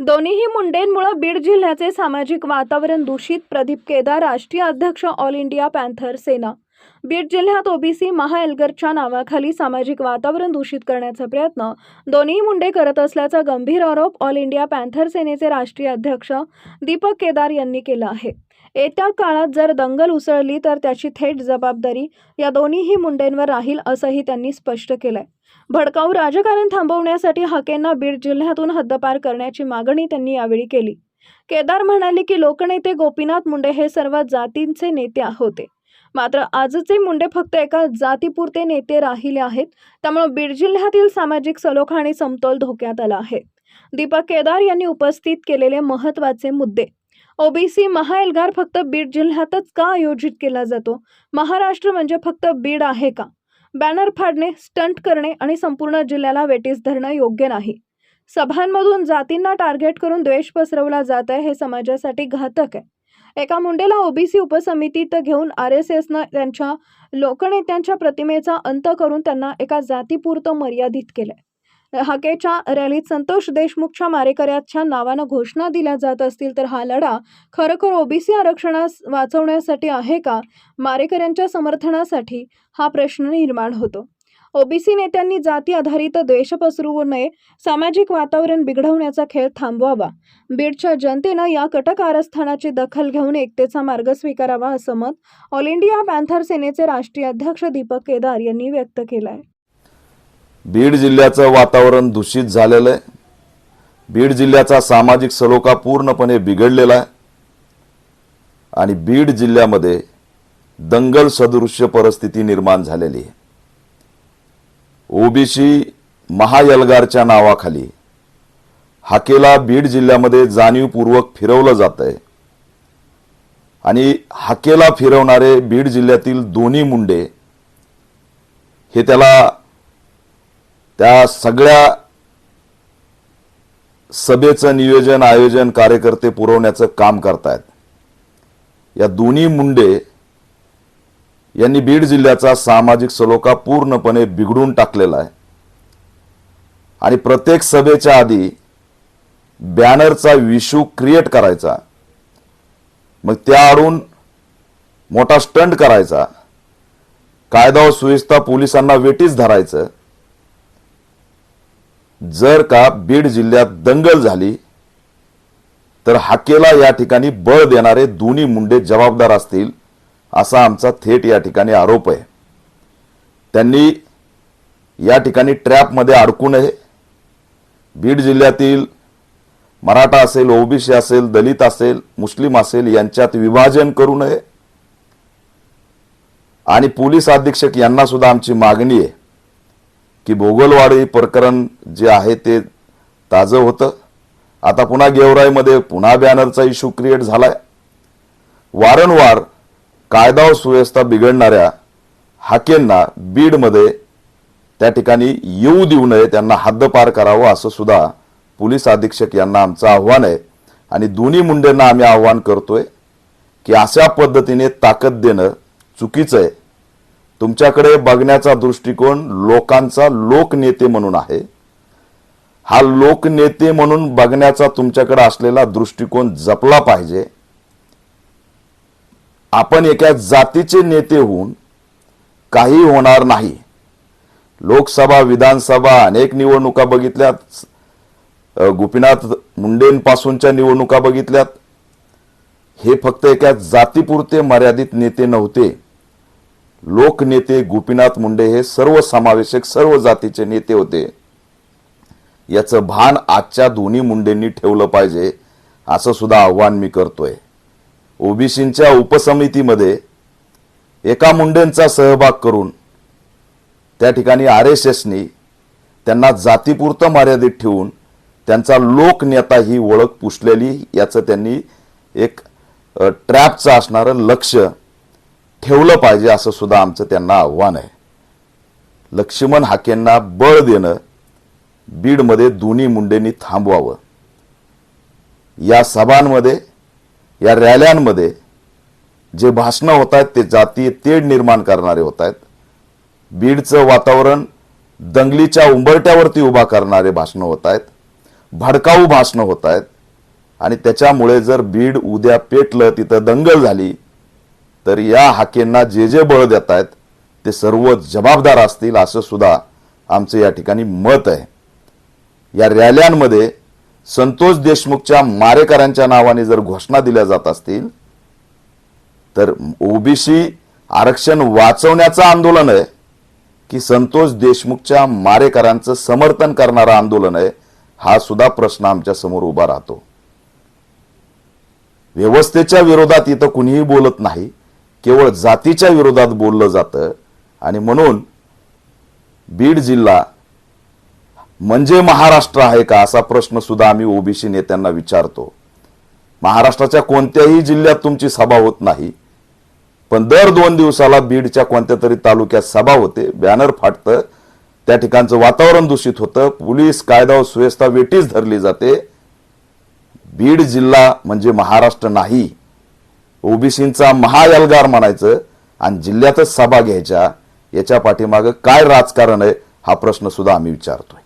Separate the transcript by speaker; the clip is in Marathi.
Speaker 1: दोन्हीही मुंडेंमुळे बीड जिल्ह्याचे सामाजिक वातावरण दूषित प्रदीप केदार राष्ट्रीय अध्यक्ष all India panther Sena. Beed जिल्ह्यात ओबीसी महाएल्गरच्या नावाखाली सामाजिक वातावरण दूषित करण्याचा प्रयत्न दोन्ही मुंडे करत असल्याचा गंभीर आरोप ऑल इंडिया पॅन्थर सेनेचे राष्ट्रीय अध्यक्ष दीपक केदार यांनी केला आहे. येत्या काळात जर दंगल उसळली तर त्याची थेट जबाबदारी या दोन्हीही मुंडेंवर राहील असंही त्यांनी स्पष्ट केलंय. भडकाऊ राजकारण थांबवण्यासाठी हकेंना बीड जिल्ह्यातून हद्दपार करण्याची मागणी त्यांनी यावेळी केली. केदार म्हणाले की लोकनेते गोपीनाथ मुंडे हे सर्व जातींचे नेते होते. मात्र आजचे मुंडे फक्त एका जातीपुरते नेते राहिले आहेत त्यामुळे बीड जिल्ह्यातील सामाजिक सलोखा आणि समतोल धोक्यात आला आहे. दीपक केदार यांनी उपस्थित केलेले महत्त्वाचे मुद्दे ओबीसी महाएल्गार फक्त बीड जिल्ह्यातच का आयोजित केला जातो? महाराष्ट्र म्हणजे फक्त बीड आहे का? बॅनर फाडणे स्टंट करणे आणि संपूर्ण जिल्ह्याला वेटीस धरणं योग्य नाही. सभांमधून जातींना टार्गेट करून द्वेष पसरवला जात आहे हे समाजासाठी घातक आहे. एका मुंडेला ओबीसी उपसमितीत घेऊन आर एस एसनं त्यांच्या लोकनेत्यांच्या प्रतिमेचा अंत करून त्यांना एका जातीपुरतं मर्यादित केलंय. हाकेच्या रॅलीत संतोष देशमुखच्या मारेकऱ्याच्या नावानं घोषणा दिल्या जात असतील तर हा लढा खरोखर ओबीसी आरक्षणास वाचवण्यासाठी आहे का? मारेकऱ्यांच्या समर्थनासाठी हा प्रश्न निर्माण होतो. ओबीसी नेत्यांनी जाती आधारित द्वेष पसरवू नये सामाजिक वातावरण बिघडवण्याचा खेळ थांबवावा बीडच्या जनतेनं या कटक आरस्थानाची दखल घेऊन एकतेचा मार्ग स्वीकारावा असं मत ऑल इंडिया पॅन्थर सेनेचे राष्ट्रीय अध्यक्ष दीपक केदार यांनी व्यक्त केलं आहे
Speaker 2: बीड जिल्ह्याचं वातावरण दूषित झालेलं आहे. बीड जिल्ह्याचा सामाजिक सलोखा पूर्णपणे बिघडलेला आहे. आणि बीड जिल्ह्यामध्ये दंगल सदृश्य परिस्थिती निर्माण झालेली आहे. ओबीसी महायलगारच्या नावाखाली हाकेला बीड जिल्ह्यामध्ये जाणीवपूर्वक फिरवलं जात आहे. आणि हाकेला फिरवणारे बीड जिल्ह्यातील दोन्ही मुंडे हे त्याला त्या सगळ्या सभेचं नियोजन आयोजन कार्यकर्ते पुरवण्याचं काम करतायत. या दोन्ही मुंडे यांनी बीड जिल्ह्याचा सामाजिक सलोखा पूर्णपणे बिघडून टाकलेला आहे. आणि प्रत्येक सभेच्या आधी बॅनरचा विशू क्रिएट करायचा. मग त्या आडून मोठा स्टंट करायचा. कायदा व सुव्यवस्था पोलिसांना वेटीच धरायचं. जर का बीड जिल्ह्यात दंगल झाली तर हाकेला या ठिकाणी बळ देणारे दोन्ही मुंडे जबाबदार असतील असा आमचा थेट या ठिकाणी आरोप आहे. त्यांनी या ठिकाणी ट्रॅपमध्ये अडकू नये. बीड जिल्ह्यातील मराठा असेल ओबीसी असेल दलित असेल मुस्लिम असेल यांच्यात विभाजन करू नये. आणि पोलीस अधीक्षक यांना सुद्धा आमची मागणी आहे. की भोगलवाडी प्रकरण जे आहे ते ताजं होतं. आता पुन्हा गेवराईमध्ये पुन्हा बॅनरचा इश्यू क्रिएट झालाय. वारंवार कायदा व सुव्यवस्था बिघडणाऱ्या हाकेंना बीडमध्ये त्या ठिकाणी येऊ देऊ नये त्यांना हद्दपार करावं असं सुद्धा पोलीस अधीक्षक यांना आमचं आव्हान आहे. आणि दोन्ही मुंडेंना आम्ही आव्हान करतोय की अशा पद्धतीने ताकद देणं चुकीचं आहे. तुमच्याकडे बघण्याचा दृष्टिकोन लोकांचा लोकनेते म्हणून आहे. हा लोकनेते म्हणून बघण्याचा तुमच्याकडे असलेला दृष्टिकोन जपला पाहिजे. आपण एका जातीचे नेते होऊन काही होणार नाही. लोकसभा विधानसभा अनेक निवडणुका बघितल्यात. गोपीनाथ मुंडेंपासूनच्या निवडणुका बघितल्यात. हे फक्त एका जातीपुरते मर्यादित नेते नव्हते. लोकनेते गोपीनाथ मुंडे हे सर्व समावेशक सर्व जातीचे नेते होते. याचं भान आजच्या दोन्ही मुंडेंनी ठेवलं पाहिजे असं सुद्धा आव्हान मी करतोय. ओबीसींच्या उपसमितीमध्ये एका मुंडेंचा सहभाग करून त्या ठिकाणी आर एस एसनी त्यांना जातीपुरतं मर्यादित ठेवून त्यांचा लोकनेता ही ओळख पुसलेली याचं त्यांनी एक ट्रॅपचं असणारं लक्ष ठेवलं पाहिजे असं सुद्धा आमचं त्यांना आव्हान आहे. लक्ष्मण हाकेंना बळ देणं बीडमध्ये दोन्ही मुंडेंनी थांबवावं. या सभांमध्ये या रॅल्यांमध्ये जे भाषणं होत आहेत ते जातीय तेढ निर्माण करणारे होत आहेत बीडचं वातावरण दंगलीच्या उंबरट्यावरती उभा करणारे भाषणं होत आहेत भडकाऊ भाषणं होत आहेत आणि त्याच्यामुळे जर बीड उद्या पेटलं तिथं दंगल झाली तर या हाकेंना जे जे बळ देत आहेत ते सर्व जबाबदार असतील असं सुद्धा आमचं या ठिकाणी मत आहे. या रॅल्यांमध्ये संतोष देशमुखच्या मारेकऱ्यांच्या नावाने जर घोषणा दिल्या जात असतील तर ओबीसी आरक्षण वाचवण्याचं आंदोलन आहे की संतोष देशमुखच्या मारेकरांचं समर्थन करणारं आंदोलन आहे हा सुद्धा प्रश्न आमच्यासमोर उभा राहतो. व्यवस्थेच्या विरोधात इथं कुणीही बोलत नाही. केवळ जातीच्या विरोधात बोललं जातं. आणि म्हणून बीड जिल्हा म्हणजे महाराष्ट्र आहे का असा प्रश्न सुद्धा आम्ही ओबीसी नेत्यांना विचारतो. महाराष्ट्राच्या कोणत्याही जिल्ह्यात तुमची सभा होत नाही. पण दर दोन दिवसाला बीडच्या कोणत्या तरी तालुक्यात सभा होते. बॅनर फाटतं. त्या ठिकाणचं वातावरण दूषित होतं. पोलीस कायदा व सुव्यवस्था वेटीच धरली जाते. बीड जिल्हा म्हणजे महाराष्ट्र नाही. ओबीसींचा महायलगार म्हणायचं आणि जिल्ह्यातच सभा घ्यायच्या याच्या पाठीमागं काय राजकारण आहे हा प्रश्न सुद्धा आम्ही विचारतोय.